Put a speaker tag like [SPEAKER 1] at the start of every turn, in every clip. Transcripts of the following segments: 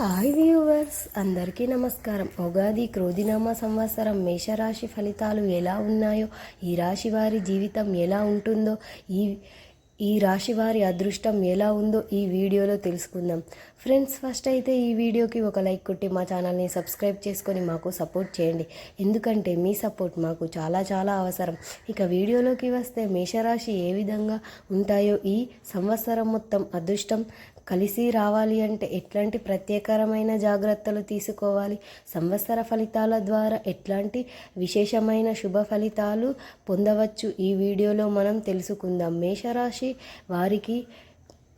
[SPEAKER 1] Hi viewers అందరికీ నమస్కారం. ఉగాది క్రోధినామ సంవత్సరం మేషరాశి ఫలితాలు ఎలా ఉన్నాయో ఈ రాశి వారి జీవితం ఎలా ఉంటుందో ఈ ఈ రాశి వారి అదృష్టం ఎలా ఉందో ఈ వీడియోలో తెలుసుకుందాం. ఫ్రెండ్స్ ఫస్ట్ అయితే ఈ వీడియోకి ఒక లైక్ కొట్టి మా ఛానల్ని సబ్స్క్రైబ్ చేసుకొని మాకు సపోర్ట్ చేయండి. ఎందుకంటే మీ సపోర్ట్ మాకు చాలా చాలా అవసరం. ఇక వీడియోలోకి వస్తే మేషరాశి ఏ విధంగా ఉంటాయో ఈ సంవత్సరం మొత్తం అదృష్టం కలిసి రావాలి అంటే ఎట్లాంటి ప్రత్యేకరమైన జాగ్రత్తలు తీసుకోవాలి? సంవత్సర ఫలితాల ద్వారా ఎట్లాంటి విశేషమైన శుభ ఫలితాలు పొందవచ్చు? ఈ వీడియోలో మనం తెలుసుకుందాం. మేషరాశి వారికి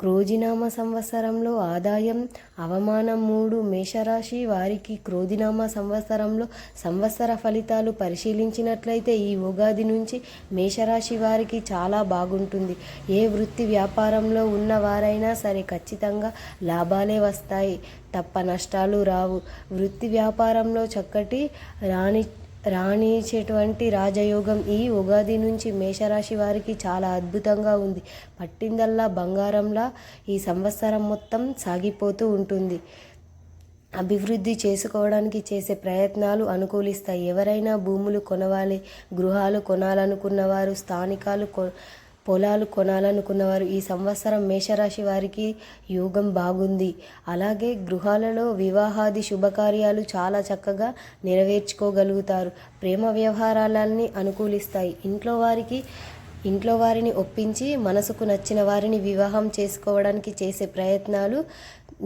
[SPEAKER 1] క్రోజినామ సంవత్సరంలో ఆదాయం అవమానం మూడు మేషరాశి వారికి క్రోధినామ సంవత్సరంలో సంవత్సర ఫలితాలు పరిశీలించినట్లయితే ఈ ఉగాది నుంచి మేషరాశి వారికి చాలా బాగుంటుంది. ఏ వృత్తి వ్యాపారంలో ఉన్నవారైనా సరే ఖచ్చితంగా లాభాలే వస్తాయి. తప్ప నష్టాలు రావు. వృత్తి వ్యాపారంలో చక్కటి రాణి రాణించేటువంటి రాజయోగం ఈ ఉగాది నుంచి మేషరాశి వారికి చాలా అద్భుతంగా ఉంది. పట్టిందల్లా బంగారంలా ఈ సంవత్సరం మొత్తం సాగిపోతూ ఉంటుంది. అభివృద్ధి చేసుకోవడానికి చేసే ప్రయత్నాలు అనుకూలిస్తాయి. ఎవరైనా భూములు కొనవాలి గృహాలు కొనాలనుకున్న వారు స్థానికాలు కొ పొలాలు కొనాలనుకున్నవారు ఈ సంవత్సరం మేషరాశి వారికి యోగం బాగుంది. అలాగే గృహాలలో వివాహాది శుభకార్యాలు చాలా చక్కగా నెరవేర్చుకోగలుగుతారు. ప్రేమ వ్యవహారాలన్నీ అనుకూలిస్తాయి. ఇంట్లో వారికి ఇంట్లో వారిని ఒప్పించి మనసుకు నచ్చిన వారిని వివాహం చేసుకోవడానికి చేసే ప్రయత్నాలు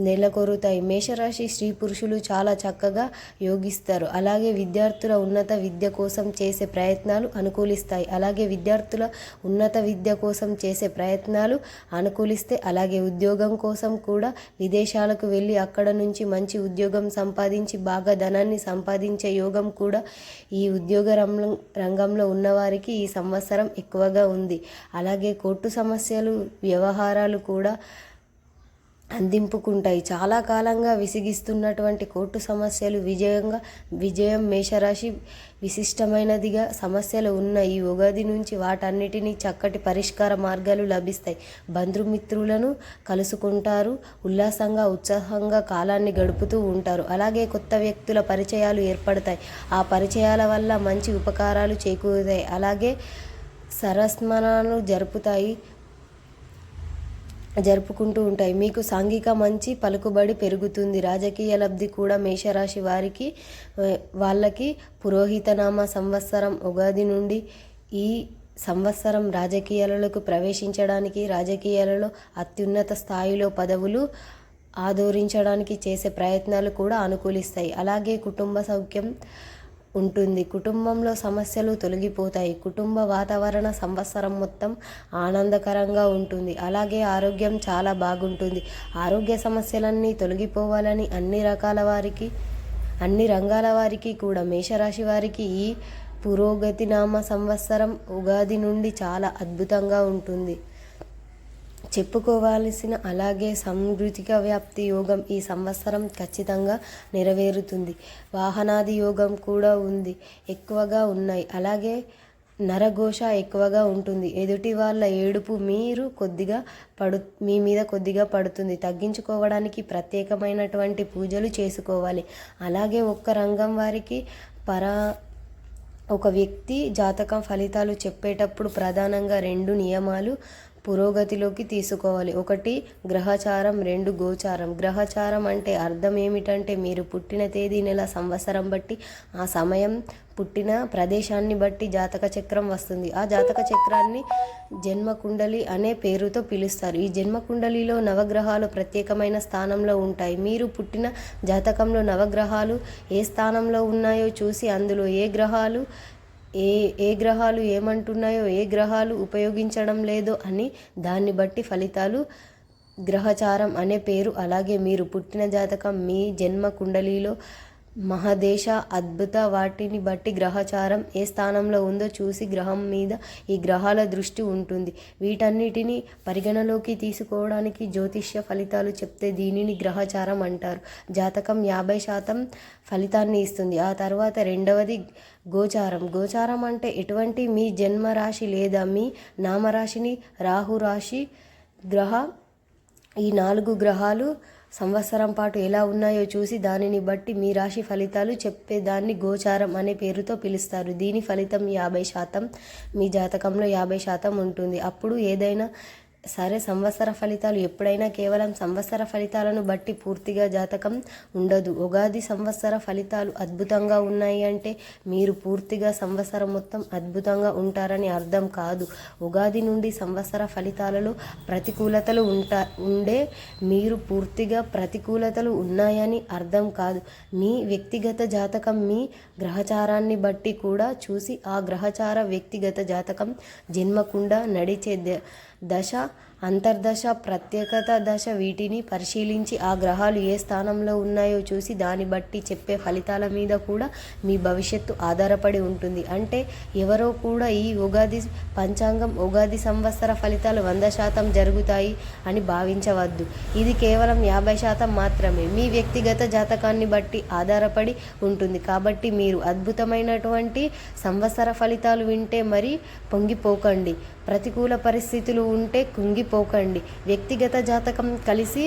[SPEAKER 1] నెలకొరుతాయి. మేషరాశి స్త్రీ పురుషులు చాలా చక్కగా యోగిస్తారు. అలాగే విద్యార్థుల ఉన్నత విద్య కోసం చేసే ప్రయత్నాలు అనుకూలిస్తాయి. అలాగే విద్యార్థుల ఉన్నత విద్య కోసం చేసే ప్రయత్నాలు అనుకూలిస్తే అలాగే ఉద్యోగం కోసం కూడా విదేశాలకు వెళ్ళి అక్కడ నుంచి మంచి ఉద్యోగం సంపాదించి బాగా ధనాన్ని సంపాదించే యోగం కూడా ఈ ఉద్యోగ రంగం రంగంలో ఉన్నవారికి ఈ సంవత్సరం ఎక్కువగా ఉంది. అలాగే కోర్టు సమస్యలు వ్యవహారాలు కూడా అందింపుకుంటాయి. చాలా కాలంగా విసిగిస్తున్నటువంటి కోర్టు సమస్యలు విజయంగా విజయం మేషరాశి విశిష్టమైనదిగా సమస్యలు ఉన్న ఈ ఉగాది నుంచి వాటన్నిటినీ చక్కటి పరిష్కార మార్గాలు లభిస్తాయి. బంధుమిత్రులను కలుసుకుంటారు ఉల్లాసంగా ఉత్సాహంగా కాలాన్ని గడుపుతూ ఉంటారు. అలాగే కొత్త వ్యక్తుల పరిచయాలు ఏర్పడతాయి. ఆ పరిచయాల వల్ల మంచి ఉపకారాలు చేకూరుతాయి. అలాగే సరస్మరణలు జరుపుతాయి. జరుపుకుంటూ ఉంటాయి. మీకు సాంఘిక మంచి పలుకుబడి పెరుగుతుంది. రాజకీయ లబ్ధి కూడా మేషరాశి వారికి వాళ్ళకి పురోహితనామ సంవత్సరం ఉగాది నుండి ఈ సంవత్సరం రాజకీయాలకు ప్రవేశించడానికి రాజకీయాలలో అత్యున్నత స్థాయిలో పదవులు ఆదోరించడానికి చేసే ప్రయత్నాలు కూడా అనుకూలిస్తాయి. అలాగే కుటుంబ సౌఖ్యం ఉంటుంది. కుటుంబంలో సమస్యలు తొలగిపోతాయి. కుటుంబ వాతావరణ సంవత్సరం మొత్తం ఆనందకరంగా ఉంటుంది. అలాగే ఆరోగ్యం చాలా బాగుంటుంది. ఆరోగ్య సమస్యలన్నీ తొలగిపోవాలని అన్ని రకాల వారికి అన్ని రంగాల వారికి కూడా మేషరాశి వారికి ఈ పురోగతి నామ సంవత్సరం ఉగాది నుండి చాలా అద్భుతంగా ఉంటుంది. చెప్పుకోవాల్సిన అలాగే సంస్కృతిక వ్యాప్తి యోగం ఈ సంవత్సరం ఖచ్చితంగా నెరవేరుతుంది. వాహనాది యోగం కూడా ఉంది. ఎక్కువగా ఉన్నాయి. అలాగే నరఘోష ఎక్కువగా ఉంటుంది. ఎదుటి వాళ్ళ ఏడుపు మీరు కొద్దిగా పడు మీ మీద కొద్దిగా పడుతుంది. తగ్గించుకోవడానికి ప్రత్యేకమైనటువంటి పూజలు చేసుకోవాలి. అలాగే ఒక్క రంగం వారికి పరా ఒక వ్యక్తి జాతకం ఫలితాలు చెప్పేటప్పుడు ప్రధానంగా రెండు నియమాలు పురోగతిలోకి తీసుకోవాలి. ఒకటి గ్రహచారం. రెండు గోచారం. గ్రహచారం అంటే అర్థం ఏమిటంటే మీరు పుట్టిన తేదీ నెల సంవత్సరం బట్టి ఆ సమయం పుట్టిన ప్రదేశాన్ని బట్టి జాతక చక్రం వస్తుంది. ఆ జాతక చక్రాన్ని జన్మకుండలి అనే పేరుతో పిలుస్తారు. ఈ జన్మకుండలిలో నవగ్రహాలు ప్రత్యేకమైన స్థానంలో ఉంటాయి. మీరు పుట్టిన జాతకంలో నవగ్రహాలు ఏ స్థానంలో ఉన్నాయో చూసి అందులో ఏ గ్రహాలు ఏ ఏ గ్రహాలు ఏమంటున్నాయో ఏ గ్రహాలు ఉపయోగించడం లేదో అని దాన్ని బట్టి ఫలితాలు గ్రహచారం అనే పేరు. అలాగే మీరు పుట్టిన జాతకం మీ జన్మ కుండలిలో మహదేశ అద్భుత వాటిని బట్టి గ్రహచారం ఏ స్థానంలో ఉందో చూసి గ్రహం మీద ఈ గ్రహాల దృష్టి ఉంటుంది. వీటన్నిటిని పరిగణలోకి తీసుకోవడానికి జ్యోతిష్య ఫలితాలు చెప్తే దీనిని గ్రహచారం అంటారు. జాతకం యాభై శాతం ఫలితాన్ని ఇస్తుంది. ఆ తర్వాత రెండవది గోచారం. గోచారం అంటే ఎటువంటి మీ జన్మరాశి లేదా మీ నామరాశిని రాహురాశి గ్రహ ఈ నాలుగు గ్రహాలు సంవత్సరం పాటు ఎలా ఉన్నాయో చూసి దానిని బట్టి మీ రాశి ఫలితాలు చెప్పేదాన్ని గోచారం అనే పేరుతో పిలుస్తారు. దీని ఫలితం యాభై శాతం మీ జాతకంలో యాభై శాతం ఉంటుంది. అప్పుడు ఏదైనా సరే సంవత్సర ఫలితాలు ఎప్పుడైనా కేవలం సంవత్సర ఫలితాలను బట్టి పూర్తిగా జాతకం ఉండదు. ఉగాది సంవత్సర ఫలితాలు అద్భుతంగా ఉన్నాయి అంటే మీరు పూర్తిగా సంవత్సరం మొత్తం అద్భుతంగా ఉంటారని అర్థం కాదు. ఉగాది నుండి సంవత్సర ఫలితాలలో ప్రతికూలతలు ఉంటా ఉండే మీరు పూర్తిగా ప్రతికూలతలు ఉన్నాయని అర్థం కాదు. మీ వ్యక్తిగత జాతకం మీ గ్రహచారాన్ని బట్టి కూడా చూసి ఆ గ్రహచార వ్యక్తిగత జాతకం జన్మకుండా నడిచే ద- దశ అంతర్దశ ప్రత్యేకత దశ వీటిని పరిశీలించి ఆ గ్రహాలు ఏ స్థానంలో ఉన్నాయో చూసి దాన్ని బట్టి చెప్పే ఫలితాల మీద కూడా మీ భవిష్యత్తు ఆధారపడి ఉంటుంది. అంటే ఎవరో కూడా ఈ ఉగాది పంచాంగం ఉగాది సంవత్సర ఫలితాలు వంద శాతం జరుగుతాయి అని భావించవద్దు. ఇది కేవలం యాభై శాతం మాత్రమే. మీ వ్యక్తిగత జాతకాన్ని బట్టి ఆధారపడి ఉంటుంది. కాబట్టి మీరు అద్భుతమైనటువంటి సంవత్సర ఫలితాలు వింటే మరి పొంగిపోకండి. ప్రతికూల పరిస్థితులు ఉంటే కుంగి కుంగిపోకండి వ్యక్తిగత జాతకం కలిసి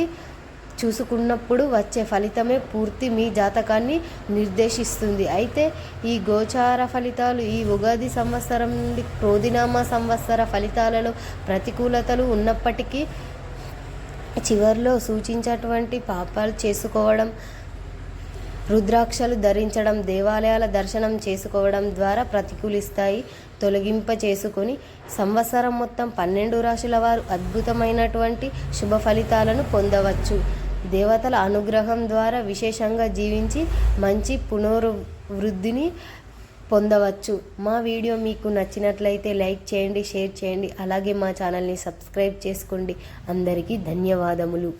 [SPEAKER 1] చూసుకున్నప్పుడు వచ్చే ఫలితమే పూర్తి మీ జాతకాన్ని నిర్దేశిస్తుంది. అయితే ఈ గోచార ఫలితాలు ఈ ఉగాది సంవత్సరం నుండి క్రోధినామా సంవత్సర ఫలితాలలో ప్రతికూలతలు ఉన్నప్పటికీ చివరిలో సూచించేటువంటి పాపాలు చేసుకోవడం రుద్రాక్షలు ధరించడం దేవాలయాల దర్శనం చేసుకోవడం ద్వారా ప్రతికూలిస్తాయి. తొలగింప చేసుకొని సంవత్సరం మొత్తం పన్నెండు రాశుల వారు అద్భుతమైనటువంటి శుభ ఫలితాలను పొందవచ్చు. దేవతల అనుగ్రహం ద్వారా విశేషంగా జీవించి మంచి పునరువృద్ధిని పొందవచ్చు. మా వీడియో మీకు నచ్చినట్లయితే లైక్ చేయండి షేర్ చేయండి. అలాగే మా ఛానల్ని సబ్స్క్రైబ్ చేసుకోండి. అందరికీ ధన్యవాదములు.